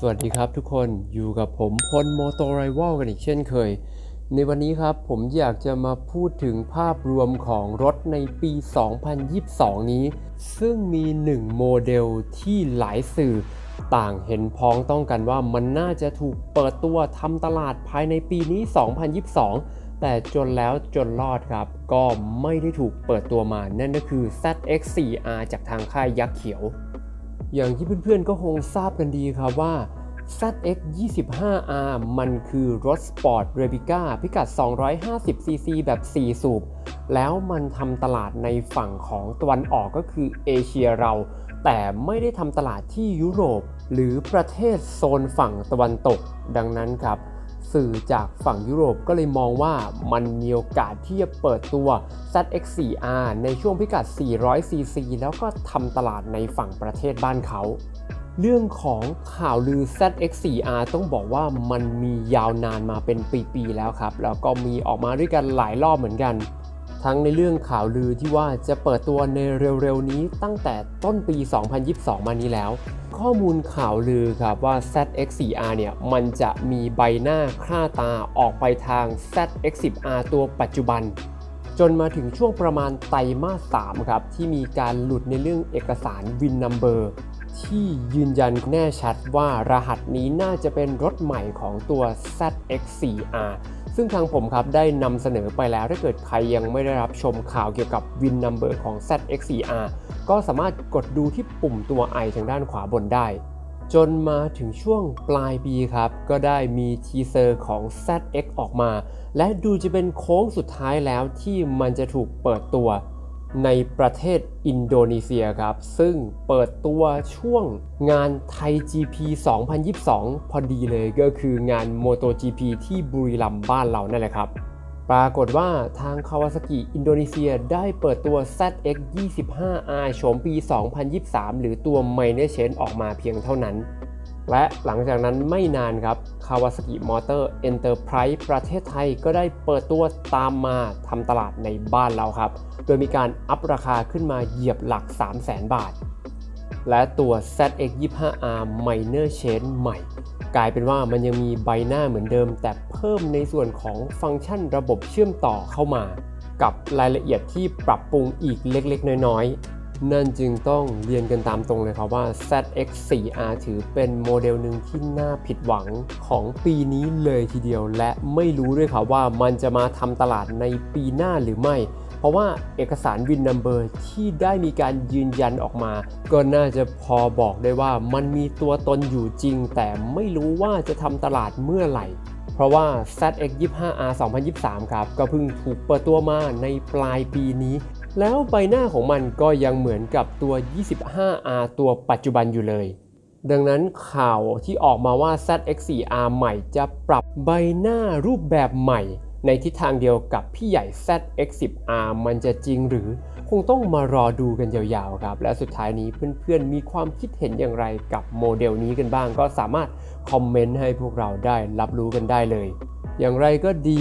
สวัสดีครับทุกคนอยู่กับผมพลโมโตไรว a ลกันอีกเช่นเคย ในวันนี้ครับผมอยากจะมาพูดถึงภาพรวมของรถในปี 2022 นี้ ซึ่งมีหนึ่งโมเดลที่หลายสื่อต่างเห็นพ้องต้องกันว่ามันน่าจะถูกเปิดตัวทำตลาดภายในปีนี้ 2022 แต่จนแล้วจนรอดครับ ก็ไม่ได้ถูกเปิดตัวมานั่นก็คือ ZX4R จากทางค่ายยักษ์เขียว อย่างที่เพื่อนๆก็คงทราบกันดีครับว่า ZX 25R มันคือรถสปอร์ตเรบิก้าพิกัด 250cc แบบ 4 สูบ แล้วมันทำตลาดในฝั่งของตะวันออกก็คือเอเชียเรา แต่ไม่ได้ทำตลาดที่ยุโรป หรือประเทศโซนฝั่งตะวันตกดังนั้นครับ สื่อจากฝั่งยุโรปก็เลยมองว่ามันมีโอกาสที่จะเปิดตัว ZX4R ในช่วงพิกัด 400cc แล้วก็ทำตลาดในฝั่งประเทศบ้านเขาเรื่องของข่าวลือ ZX4R ต้องบอกว่ามันมียาวนานมาเป็นปี ๆ แล้วครับ แล้วก็มีออกมาด้วยกันหลายรอบเหมือนกัน ทั้งในเรื่องข่าวลือที่ว่าจะเปิดตัวในเร็วๆนี้ตั้งแต่ต้นปี 2022 มานี้แล้ว ข้อมูลข่าวลือครับว่า ZX4R เนี่ยมันจะมีใบหน้าค่าตาออกไปทาง ZX10R ตัวปัจจุบัน จนมาถึงช่วงประมาณไตรมาส 3 ครับ ที่มีการหลุดในเรื่องเอกสาร VIN Number ที่ยืนยันแน่ชัดว่ารหัสนี้น่าจะเป็นรถใหม่ของตัว ZX4R ซึ่งทางผมครับได้นำเสนอไปแล้วถ้าเกิดใครยังไม่ได้รับชมข่าวเกี่ยวกับ VIN Number ของ ZX4R ก็สามารถกดดูที่ปุ่มตัว i ทางด้านขวาบนได้ จนมาถึงช่วงปลายปีครับ ก็ได้มีทีเซอร์ของ ZX ออกมา และดูจะเป็นโค้งสุดท้ายแล้วที่มันจะถูกเปิดตัว ในประเทศอินโดนีเซียครับ ซึ่งเปิดตัวช่วงงานไทย GP 2022 พอดีเลยก็คืองาน MotoGP ที่บุรีรัมย์บ้านเรานั่นแหละครับปรากฏว่าทางคาวาซากิอินโดนีเซียได้เปิดตัว ZX 25R โฉมปี 2023 หรือตัว Minor Change ออกมาเพียงเท่านั้น และหลังจากนั้นไม่นานครับ Kawasaki Motor Enterprise ประเทศไทยก็ได้เปิดตัวตามมาทำตลาดในบ้านเราครับ โดยมีการอัพราคาขึ้นมาเหยียบหลัก 300,000 บาท และตัว ZX25R Minor Change ใหม่ กลายเป็นว่ามันยังมีใบหน้าเหมือนเดิม แต่เพิ่มในส่วนของฟังก์ชันระบบเชื่อมต่อเข้ามา กับรายละเอียดที่ปรับปรุงอีกเล็กๆ น้อยๆ นั่นจึงต้องเรียนกันตามตรงเลยครับว่า ZX4R ถือเป็นโมเดลหนึ่งที่น่าผิดหวังของปีนี้เลยทีเดียว และไม่รู้ด้วยครับว่ามันจะมาทำตลาดในปีหน้าหรือไม่ เพราะว่าเอกสารวินนัมเบอร์ที่ได้มีการยืนยันออกมา ก็น่าจะพอบอกได้ว่ามันมีตัวตนอยู่จริง แต่ไม่รู้ว่าจะทำตลาดเมื่อไหร่เพราะว่า ZX25R 2023 ครับ ก็เพิ่งถูกเปิดตัวมาในปลายปีนี้ แล้วใบหน้าของมันก็ยังเหมือนกับตัว 25R ตัวปัจจุบันอยู่เลย ดังนั้นข่าวที่ออกมาว่า ZX4R ใหม่จะปรับใบหน้ารูปแบบใหม่ ในทิศทางเดียวกับพี่ใหญ่ ZX10R มันจะจริงหรือคงต้องมารอดูกันยาวๆครับ และสุดท้ายนี้เพื่อนๆมีความคิดเห็นอย่างไรกับโมเดลนี้กันบ้าง ก็สามารถคอมเมนต์ให้พวกเราได้รับรู้กันได้เลย อย่างไรก็ดี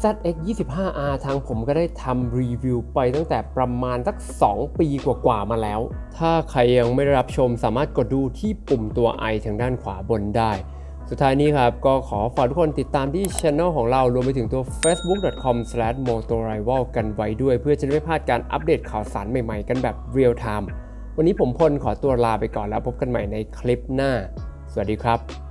ZX25R ทางผมก็ได้ทำรีวิวไปตั้งแต่ประมาณสัก 2 ปีกว่าๆมาแล้ว ถ้าใครยังไม่ได้รับชมสามารถกดดูที่ปุ่มตัว i ทางด้านขวาบนได้ สุดท้ายนี้ครับ ก็ขอฝากทุกคนติดตามที่ช anel ของเรารวมไปถึงตัว facebook.com/motorival กันไว้ด้วย เพื่อจะได้ไม่พลาดการอัปเดตข่าวสารใหม่ๆ กันแบบ real time วันนี้ผมพลขอตัวลาไปก่อนแล้วพบกันใหม่ในคลิปหน้า สวัสดีครับ